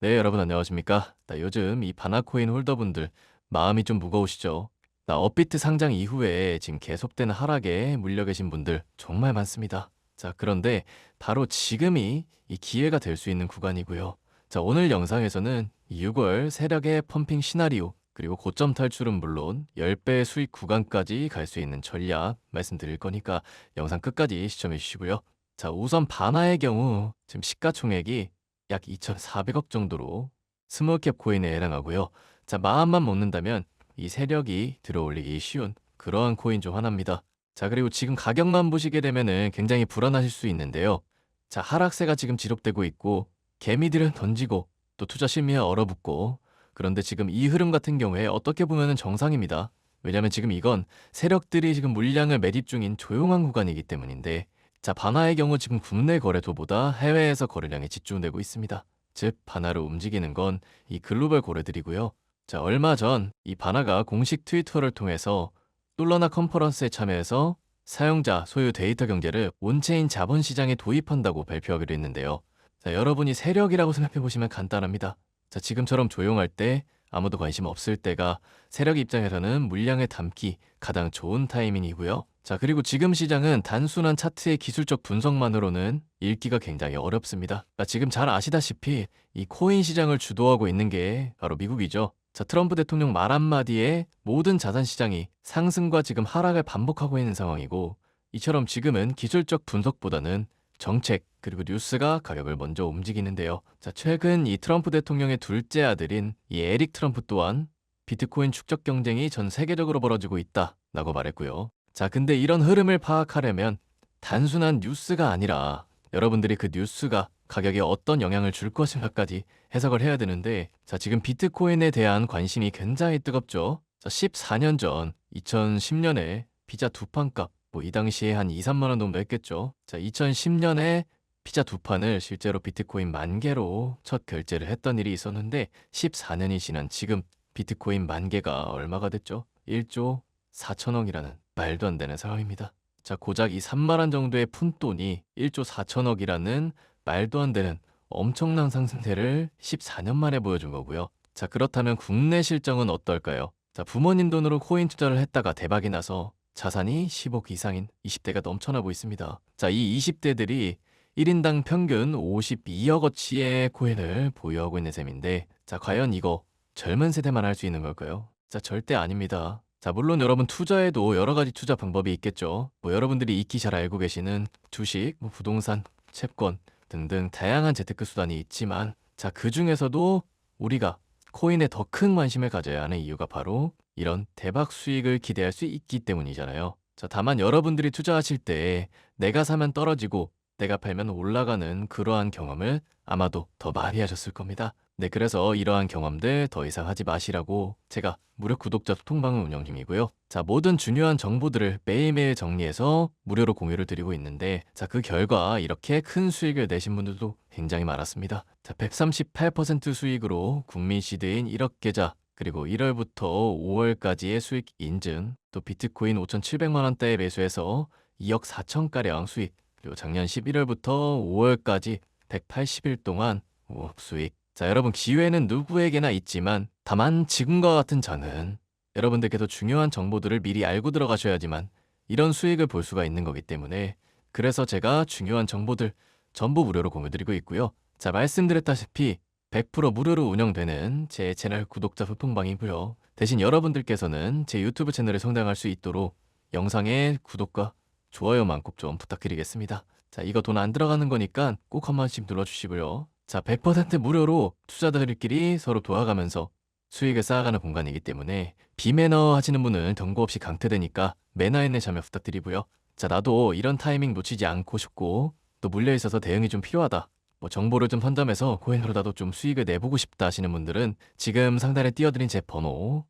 네, 여러분 안녕하십니까? 나 요즘 이 바나코인 홀더분들 마음이 좀 무거우시죠? 나 업비트 상장 이후에 지금 계속되는 하락에 물려 계신 분들 정말 많습니다. 자, 그런데 바로 지금이 이 기회가 될 수 있는 구간이고요. 자, 오늘 영상에서는 6월 세력의 펌핑 시나리오 그리고 고점 탈출은 물론 10배 수익 구간까지 갈 수 있는 전략 말씀드릴 거니까 영상 끝까지 시청해 주시고요. 자, 우선 바나의 경우 지금 시가총액이 약 2,400억 정도로 스몰캡 코인에 해당하고요. 자, 마음만 먹는다면 이 세력이 들어올리기 쉬운 그러한 코인 중 하나입니다. 자, 그리고 지금 가격만 보시게 되면은 굉장히 불안하실 수 있는데요. 자, 하락세가 지금 지속되고 있고 개미들은 던지고 또 투자 심리가 얼어붙고 그런데 지금 이 흐름 같은 경우에 어떻게 보면은 정상입니다. 왜냐면 지금 이건 세력들이 지금 물량을 매집 중인 조용한 구간이기 때문인데 자, 바나의 경우 지금 국내 거래소보다 해외에서 거래량이 집중되고 있습니다. 즉, 바나로 움직이는 건 이 글로벌 거래들이고요. 자, 얼마 전 이 바나가 공식 트위터를 통해서 솔라나 컨퍼런스에 참여해서 사용자 소유 데이터 경제를 온체인 자본 시장에 도입한다고 발표하기로 했는데요. 자, 여러분이 세력이라고 생각해 보시면 간단합니다. 자, 지금처럼 조용할 때 아무도 관심 없을 때가 세력 입장에서는 물량을 담기 가장 좋은 타이밍이고요. 자, 그리고 지금 시장은 단순한 차트의 기술적 분석만으로는 읽기가 굉장히 어렵습니다. 자, 지금 잘 아시다시피 이 코인 시장을 주도하고 있는 게 바로 미국이죠. 자, 트럼프 대통령 말 한마디에 모든 자산 시장이 상승과 지금 하락을 반복하고 있는 상황이고 이처럼 지금은 기술적 분석보다는 정책 그리고 뉴스가 가격을 먼저 움직이는데요. 자, 최근 이 트럼프 대통령의 둘째 아들인 이 에릭 트럼프 또한 비트코인 축적 경쟁이 전 세계적으로 벌어지고 있다라고 말했고요. 자, 근데 이런 흐름을 파악하려면 단순한 뉴스가 아니라 여러분들이 그 뉴스가 가격에 어떤 영향을 줄 것인가까지 해석을 해야 되는데 자, 지금 비트코인에 대한 관심이 굉장히 뜨겁죠. 자, 14년 전 2010년에 피자 두 판 값, 뭐 이 당시에 한 2, 3만 원 정도 했겠죠. 자, 2010년에 피자 두 판을 실제로 비트코인 만 개로 첫 결제를 했던 일이 있었는데 14년이 지난 지금 비트코인 만 개가 얼마가 됐죠? 1조 4천억이라는 말도 안 되는 상황입니다. 자, 고작 이 3만 원 정도의 푼돈이 1조 4천억이라는 말도 안 되는 엄청난 상승세를 14년 만에 보여준 거고요. 자, 그렇다면 국내 실정은 어떨까요? 자, 부모님 돈으로 코인 투자를 했다가 대박이 나서 자산이 10억 이상인 20대가 넘쳐나고 있습니다. 자, 이 20대들이 1인당 평균 52억어치의 코인을 보유하고 있는 셈인데, 자, 과연 이거 젊은 세대만 할 수 있는 걸까요? 자, 절대 아닙니다. 자, 물론 여러분 투자에도 여러 가지 투자 방법이 있겠죠. 뭐 여러분들이 익히 잘 알고 계시는 주식, 뭐 부동산, 채권 등등 다양한 재테크 수단이 있지만, 자, 그 중에서도 우리가 코인에 더 큰 관심을 가져야 하는 이유가 바로 이런 대박 수익을 기대할 수 있기 때문이잖아요. 자, 다만 여러분들이 투자하실 때 내가 사면 떨어지고 내가 팔면 올라가는 그러한 경험을 아마도 더 많이 하셨을 겁니다. 네, 그래서 이러한 경험들 더 이상 하지 마시라고 제가 무료 구독자 소통방을 운영 중이고요. 자, 모든 중요한 정보들을 매일매일 정리해서 무료로 공유를 드리고 있는데, 자, 그 결과 이렇게 큰 수익을 내신 분들도 굉장히 많았습니다. 자, 138% 수익으로 국민 시드인 1억 계좌, 그리고 1월부터 5월까지의 수익 인증, 또 비트코인 5,700만 원대에 매수해서 2억 4천가량 수익, 그리고 작년 11월부터 5월까지 180일 동안 오, 수익. 자, 여러분 기회는 누구에게나 있지만 다만 지금과 같은 저는 여러분들께서 중요한 정보들을 미리 알고 들어가셔야지만 이런 수익을 볼 수가 있는 거기 때문에 그래서 제가 중요한 정보들 전부 무료로 공유드리고 있고요. 자, 말씀드렸다시피 100% 무료로 운영되는 제 채널 구독자 소통방이고요. 대신 여러분들께서는 제 유튜브 채널에 성장할 수 있도록 영상에 구독과 좋아요만 꼭 좀 부탁드리겠습니다. 자, 이거 돈 안 들어가는 거니까 꼭 한 번씩 눌러주시고요. 자, 100% 무료로 투자자들끼리 서로 도와가면서 수익을 쌓아가는 공간이기 때문에 비매너 하시는 분은 경고 없이 강퇴되니까 매너 있는 참여 부탁드리고요. 자, 나도 이런 타이밍 놓치지 않고 싶고 또 물려 있어서 대응이 좀 필요하다. 뭐 정보를 좀 선점해서 코인으로 나도 좀 수익을 내보고 싶다 하시는 분들은 지금 상단에 띄워드린 제 번호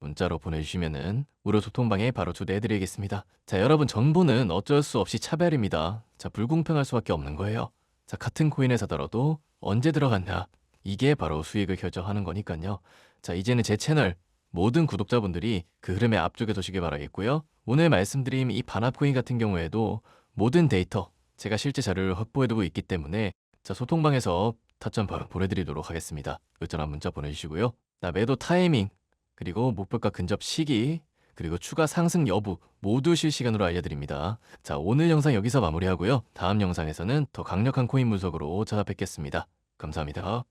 문자로 보내주시면은 무료 소통방에 바로 초대해드리겠습니다. 자, 여러분 정보는 어쩔 수 없이 차별입니다. 자, 불공평할 수밖에 없는 거예요. 자, 같은 코인을 사더라도 언제 들어갔냐 이게 바로 수익을 결정하는 거니까요. 자, 이제는 제 채널 모든 구독자분들이 그 흐름에 앞쪽에 두시길 바라겠고요. 오늘 말씀드린 이 반합코인 같은 경우에도 모든 데이터 제가 실제 자료를 확보해두고 있기 때문에 자, 소통방에서 타점 바로 보내드리도록 하겠습니다. 의전한 문자 보내주시고요. 나 매도 타이밍 그리고 목표가 근접 시기 그리고 추가 상승 여부 모두 실시간으로 알려드립니다. 자 오늘 영상 여기서 마무리하고요. 다음 영상에서는 더 강력한 코인 분석으로 찾아뵙겠습니다. 감사합니다.